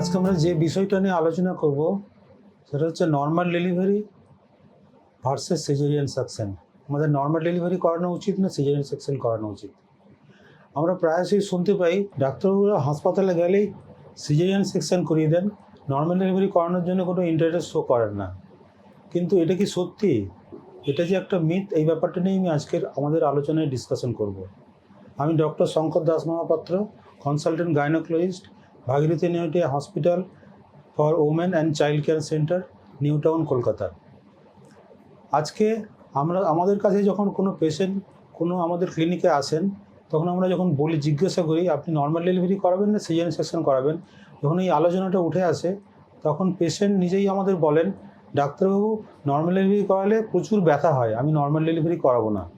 আজকে আমরা যে বিষয়টা নিয়ে আলোচনা করব, সেটা হচ্ছে normal delivery versus caesarean section আমাদের নর্মাল ডেলিভারি করানো উচিত না সিজারিয়ান সেকশন করানো উচিত? আমরা প্রায়শই শুনতে পাই, ডাক্তারবাবুরা হাসপাতালে গেলেই সিজারিয়ান সেকশন করিয়ে দেন। নর্মাল ডেলিভারি করানোর জন্য কোনো ইন্টারেস্ট শো করেন না। কিন্তু এটা কি সত্যি? এটা যে একটা মিথ এই ব্যাপারটা নিয়ে আমি আজকের আমাদের আলোচনায় ডিসকাশন করব। আমি doctor Shankar Das Mahapatra consultant gynaecologist Bhagirathi Neotia hospital for women and child care centre, New Town, Kolkata. আজকে আমরা, আমাদের কাছে যখন কোনো পেশেন্ট কোনো আমাদের ক্লিনিকে আসেন, তখন আমরা যখন বলি, জিজ্ঞাসা করি, আপনি নর্মাল ডেলিভারি করাবেন না সিজারিয়ান সেকশন করাবেন? যখন এই আলোচনাটা উঠে আসে, তখন পেশেন্ট নিজেই আমাদের বলেন, ডাক্তারবাবু নর্মাল ডেলিভারি করালে প্রচুর ব্যথা হয়, আমি নর্মাল ডেলিভারি করাবো না।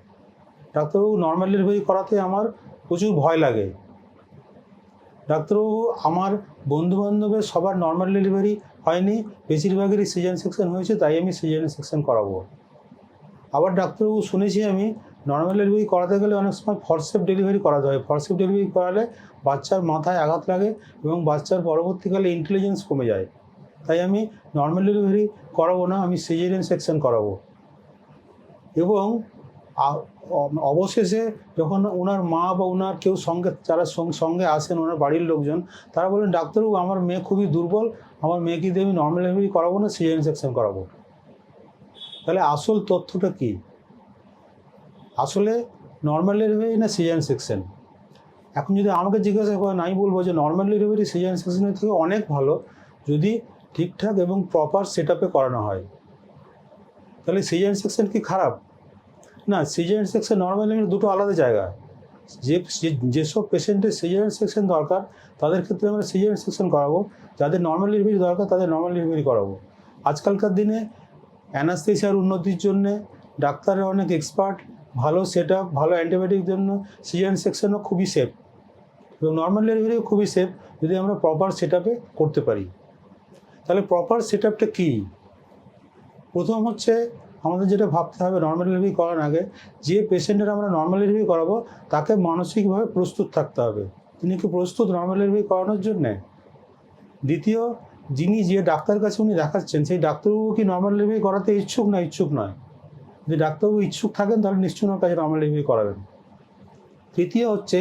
ডাক্তারবাবু নর্মাল ডেলিভারি করাতে আমার প্রচুর ভয় লাগে। ডাক্তারবাবু, আমার বন্ধু বান্ধবের সবার নর্মাল ডেলিভারি হয়নি, বেশিরভাগেরই সিজন সেকশন হয়েছে, তাই আমি সিজন সেকশন করাবো। আবার ডাক্তারবাবু, শুনেছি আমি নর্মাল ডেলিভারি করাতে গেলে অনেক সময় ফরসেপ ডেলিভারি করাতে হয়। ফরসেপ ডেলিভারি করালে বাচ্চার মাথায় আঘাত লাগে এবং বাচ্চার পরবর্তীকালে ইন্টেলিজেন্স কমে যায়। তাই আমি নর্মাল ডেলিভারি করাবো না, আমি সিজারিয়ান সেকশন করাবো। এবং অবশেষে যখন ওনার মা বা ওনার কেউ সঙ্গে, যারা সঙ্গে আসেন, ওনার বাড়ির লোকজন, তারা বলেন ডাক্তারবাবু, আমার মেয়ে খুবই দুর্বল, আমার মেয়েকে দিয়ে আমি নর্মাল ডেলিভারি করাবো না সিজারিয়ান সেকশন করাবো। তাহলে আসল তথ্যটা কি? আসলে নর্মাল ডেলিভারি না সিজারিয়ান সেকশন? এখন যদি আমাকে জিজ্ঞাসা করেন, আমি বলব যে নর্মাল ডেলিভারি সিজারিয়ান সেকশনের থেকে অনেক ভালো, যদি ঠিকঠাক এবং প্রপার সেট করানো হয়। তাহলে সিজারিয়ান সেকশন কি খারাপ? না সিজারিয়ান সেকশন নর্মাল ডেলিভারি দুটো আলাদা জায়গা। যে, যে- যেসব পেশেন্টের সিজারিয়ান সেকশন দরকার, তাদের ক্ষেত্রে আমরা সিজারিয়ান সেকশন করাবো। যাদের নর্মাল ডেলিভারি দরকার, তাদের নর্মাল ডেলিভারি করাবো। আজকালকার দিনে অ্যানাস্থেসিয়ার উন্নতির জন্য ডাক্তাররা অনেক এক্সপার্ট ভালো সেট আপ ভালো অ্যান্টিবায়োটিক জন্য সিজারিয়ান সেকশনও খুবই সেফ এবং নর্মাল ডেলিভারিও খুবই সেফ যদি আমরা প্রপার সেট আপে করতে পারি। তাহলে প্রপার সেট আপটা কী? প্রথম হচ্ছে আমাদের যেটা ভাবতে হবে নর্মাল ডেলিভারি করার আগে যে পেশেন্টের আমরা নর্মাল ডেলিভারি করাবো, তাকে মানসিকভাবে প্রস্তুত থাকতে হবে। তিনি কি প্রস্তুত নর্মাল ডেলিভারি করানোর জন্যে? দ্বিতীয়, যিনি যে ডাক্তার কাছে উনি দেখাচ্ছেন, সেই ডাক্তারবাবু কি নর্মাল ডেলিভারি করাতে ইচ্ছুক না ইচ্ছুক নয়? যদি ডাক্তারবাবু ইচ্ছুক থাকেন, তাহলে নিশ্চয়ই ওনার কাছে নর্মাল ডেলিভারি করাবেন। তৃতীয় হচ্ছে,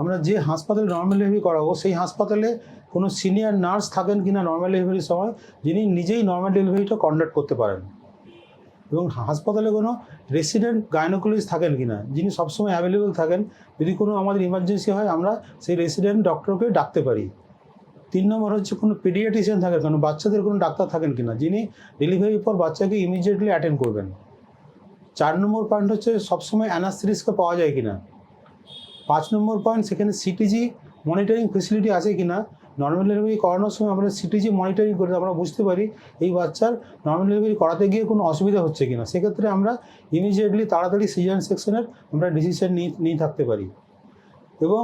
আমরা যে হাসপাতালে নর্মাল ডেলিভারি করাবো, সেই হাসপাতালে কোনো সিনিয়র নার্স থাকেন কিনা নর্মাল ডেলিভারির সময়, যিনি নিজেই নর্মাল ডেলিভারিটা কন্ডাক্ট করতে পারেন। এবং হাসপাতালে কোনো রেসিডেন্ট গাইনোকোলজিস্ট থাকেন কি না যিনি সবসময় অ্যাভেলেবেল থাকেন, যদি কোনো আমাদের ইমার্জেন্সি হয়, আমরা সেই রেসিডেন্ট ডক্টরকে ডাকতে পারি। তিন নম্বর হচ্ছে কোনো পিডিয়াট্রিশিয়ান থাকেন কেন বাচ্চাদের কোনো ডাক্তার থাকেন কিনা, যিনি ডেলিভারির পর বাচ্চাকে ইমিডিয়েটলি অ্যাটেন্ড করবেন। চার নম্বর পয়েন্ট হচ্ছে সবসময় অ্যানাস্থেটিসকে পাওয়া যায় কিনা। পাঁচ নম্বর পয়েন্ট সেখানে সিটিজি মনিটরিং ফেসিলিটি আছে কিনা নর্মাল ডেলিভারি করানোর সময় আমরা সিটিজি মনিটরিং করে আমরা বুঝতে পারি এই বাচ্চার নর্মাল ডেলিভারি করাতে গিয়ে কোনো অসুবিধা হচ্ছে কিনা। সেক্ষেত্রে আমরা ইমিডিয়েটলি তাড়াতাড়ি সিজারিয়ান সেকশনের আমরা ডিসিশন নিয়ে নিয়ে থাকতে পারি। এবং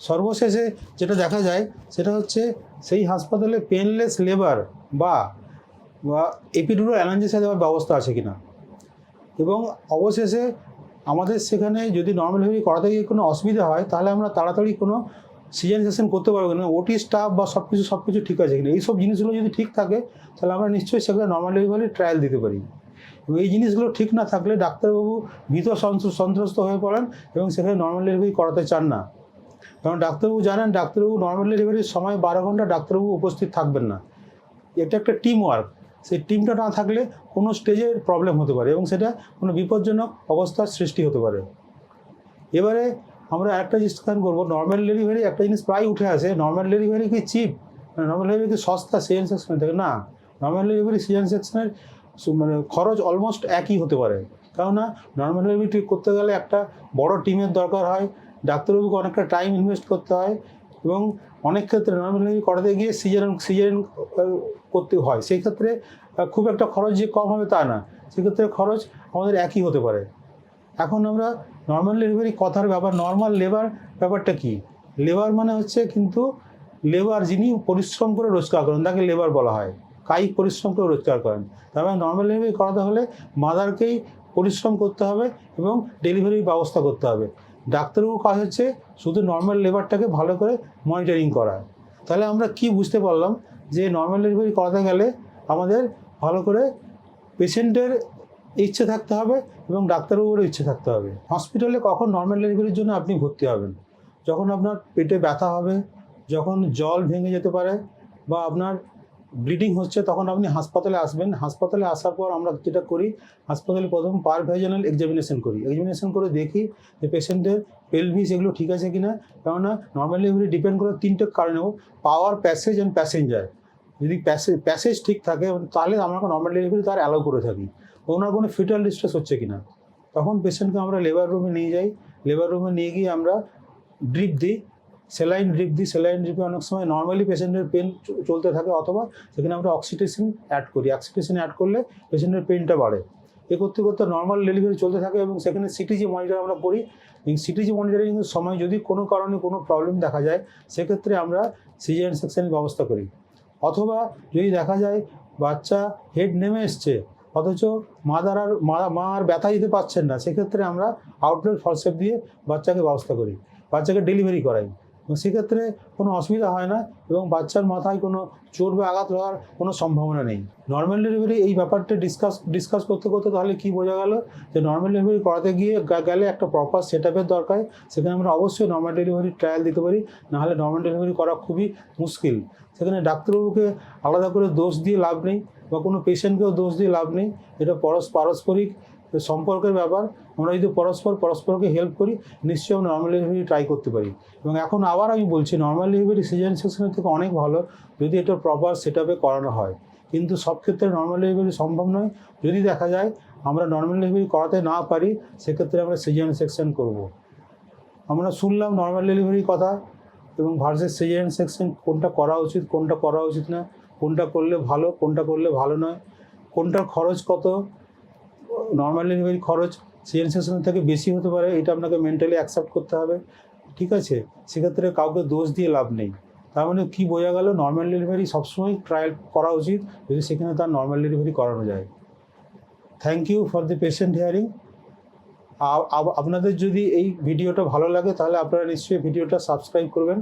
সর্বশেষে যেটা দেখা যায়, সেটা হচ্ছে সেই হাসপাতালে পেনলেস লেবার বা বা এপিডুরো অ্যালাঞ্জেসা দেওয়ার ব্যবস্থা আছে কিনা। এবং অবশেষে আমাদের সেখানে যদি নর্মাল ডেলিভারি করাতে গিয়ে কোনো অসুবিধা হয়, তাহলে আমরা তাড়াতাড়ি কোনো সিজন সেশন করতে পারব না ওটি স্টাফ বা সব কিছু সব কিছু ঠিক আছে কিনা, এইসব জিনিসগুলো যদি ঠিক থাকে, তাহলে আমরা নিশ্চয়ই সেখানে নর্মাল ডেলিভারি ট্রায়াল দিতে পারি। এবং এই জিনিসগুলো ঠিক না থাকলে ডাক্তারবাবু ভীত সন্ত্র- সন্ত্রস্ত হয়ে পড়েন এবং সেখানে নর্মাল ডেলিভারি করাতে চান না। কারণ ডাক্তারবাবু জানেন, ডাক্তারবাবু নর্মাল ডেলিভারির সময় বারো ঘণ্টা ডাক্তারবাবু উপস্থিত থাকবেন না। এটা একটা টিম ওয়ার্ক সেই টিমটা না থাকলে কোনো স্টেজে প্রবলেম হতে পারে এবং সেটা কোনো বিপজ্জনক অবস্থার সৃষ্টি হতে পারে। এবারে আমরা একটা ডিসকাশন করব নর্মাল ডেলিভারি একটা জিনিস প্রায় উঠে আসে নর্মাল ডেলিভারি কি চিপ নর্মাল ডেলিভারি কি সস্তা? সিজন সেকশনে থেকে। না নর্মাল ডেলিভারি সিজন সেকশনের মানে খরচ অলমোস্ট একই হতে পারে। কেননা নর্মাল ডেলিভারি ঠিক করতে গেলে একটা বড় টিমের দরকার হয়, ডাক্তারবাবুকে অনেকটা টাইম ইনভেস্ট করতে হয় এবং অনেক ক্ষেত্রে নর্মাল ডেলিভারি করাতে গিয়ে সিজারেন সিজারেন করতে হয়। সেই ক্ষেত্রে খুব একটা খরচ যে কম হবে তা না। সেক্ষেত্রে খরচ আমাদের একই হতে পারে। এখন আমরা নর্মাল ডেলিভারি কথার ব্যাপার নর্মাল লেবার ব্যাপারটা কি? লেবার মানে হচ্ছে কিন্তু লেবার যিনি পরিশ্রম করে রোজগার করেন, তাকে লেবার বলা হয়। কায়িক পরিশ্রম করে রোজগার করেন? তার মানে নর্মাল ডেলিভারি করাতে হলে মাদারকেই পরিশ্রম করতে হবে এবং ডেলিভারির ব্যবস্থা করতে হবে। ডাক্তারবাবুর কাজ হচ্ছে শুধু নর্মাল লেবারটাকে ভালো করে মনিটরিং করা। তাহলে আমরা কি বুঝতে পারলাম যে নর্মাল ডেলিভারি করাতে গেলে আমাদের ভালো করে পেশেন্টের ইচ্ছে থাকতে হবে এবং ডাক্তারবাবুরও ইচ্ছে থাকতে হবে। হসপিটালে কখন নর্মাল ডেলিভারির জন্য আপনি ভর্তি হবেন? যখন আপনার পেটে ব্যথা হবে, যখন জল ভেঙে যেতে পারে বা আপনার ব্লিডিং হচ্ছে, তখন আপনি হাসপাতালে আসবেন। হাসপাতালে আসার পর আমরা যেটা করি, হাসপাতালে প্রথম পার ভেজানাল এক্সামিনেশন করি। এক্সামিনেশন করে দেখি যে পেশেন্টের পেলভিস এগুলো ঠিক আছে কিনা। কেননা নর্মাল ডেলিভারি ডিপেন্ড করে তিনটে কারণে পাওয়ার প্যাসেজ অ্যান্ড প্যাসেঞ্জার যদি প্যাসেজ প্যাসেজ ঠিক থাকে, তাহলে আমরা নর্মাল ডেলিভারি তার অ্যালাউ করে থাকি। ওনার কোনো ফিটাল ডিস্ট্রেস হচ্ছে কি না তখন পেশেন্টকে আমরা লেবার রুমে নিয়ে যাই। লেবার রুমে নিয়ে গিয়ে আমরা ড্রিপ দিই। সেলাইন ড্রিপ দিই। সেলাইন ড্রিপে অনেক সময় নর্মালি পেশেন্টের পেন চলতে থাকে অথবা সেখানে আমরা অক্সিটেশন অ্যাড করি। অক্সিটেশন অ্যাড করলে পেশেন্টের পেনটা বাড়ে। এ করতে করতে নর্মাল ডেলিভারি চলতে থাকে এবং সেখানে সিটিজি মনিটর আমরা করি। সিটিজি মনিটরিং সময় যদি কোনো কারণে কোনো প্রবলেম দেখা যায়, সেক্ষেত্রে আমরা সিজিএন সেকশনের ব্যবস্থা করি। অথবা যদি দেখা যায় বাচ্চা হেড নেমে এসছে, অথচ মা দ্বারার মা আর ব্যথা দিতে পারছেন না, সেক্ষেত্রে আমরা আউটডোর ফলসেপ দিয়ে বাচ্চাকে ব্যবস্থা করি, বাচ্চাকে ডেলিভারি করাই। সেক্ষেত্রে কোনো অসুবিধা হয় না এবং বাচ্চার মাথায় কোনো চোট বা আঘাত লাগার কোনো সম্ভাবনা নেই। নর্মাল ডেলিভারি এই ব্যাপারটা ডিসকাস ডিসকাস করতে করতে তাহলে কি বোঝা গেল? যে নর্মাল ডেলিভারি করাতে গিয়ে গেলে একটা প্রপার সেট আপের দরকার, সেখানে আমরা অবশ্যই নর্মাল ডেলিভারি ট্রায়াল দিতে পারি, নাহলে নর্মাল ডেলিভারি করা খুবই মুশকিল। সেখানে ডাক্তারবাবুকে আলাদা করে দোষ দিয়ে লাভ নেই বা কোনো পেশেন্টকেও দোষ দিয়ে লাভ নেই, এটা পরস, পারস্পরিক সম্পর্কের ব্যাপার, আমরা যদি পরস্পর, পরস্পরকে হেল্প করি, নিশ্চয়ই আমরা নর্মাল ডেলিভারি ট্রাই করতে পারি। এবং এখন আবার আমি বলছি নর্মাল ডেলিভারি সিজন সেকশনের থেকে অনেক ভালো যদি এটা প্রপার সেট করানো হয়। কিন্তু সব ক্ষেত্রে নর্মাল ডেলিভারি সম্ভব নয়। যদি দেখা যায়, আমরা নর্মাল ডেলিভারি করাতে না পারি, সেক্ষেত্রে আমরা সিজন সেকশন করব। আমরা শুনলাম নর্মাল ডেলিভারির কথা এবং ভার্সেস সিজারিয়ান সেকশন কোনটা করা উচিত, কোনটা করা উচিত না, কোনটা করলে ভালো, কোনটা করলে ভালো নয়, কোনটার খরচ কত নর্মাল ডেলিভারি খরচ সিজারিয়ান সেকশনের থেকে বেশি হতে পারে, এটা আপনাকে মেন্টালি অ্যাকসেপ্ট করতে হবে। ঠিক আছে? সেক্ষেত্রে কাউকে দোষ দিয়ে লাভ নেই। তার মানে কী বোঝা গেল নর্মাল ডেলিভারি সবসময় ট্রায়াল করা উচিত, যদি সেখানে তার নর্মাল ডেলিভারি করানো যায়। Thank you for the patient hearing আপনাদের যদি এই ভিডিওটা ভালো লাগে, তাহলে আপনারা নিশ্চয়ই ভিডিওটা সাবস্ক্রাইব করবেন।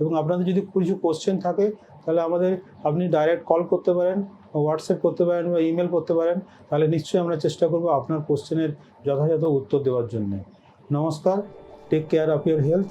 এবং আপনাদের যদি কিছু কোশ্চেন থাকে তাহলে আমাদের আপনি ডাইরেক্ট কল করতে পারেন হোয়াটসঅ্যাপ করতে পারেন, বা ইমেল করতে পারেন, তাহলে নিশ্চয়ই আমরা চেষ্টা করব আপনার কোশ্চেনের যথাযথ উত্তর দেওয়ার জন্য। নমস্কার take care of your health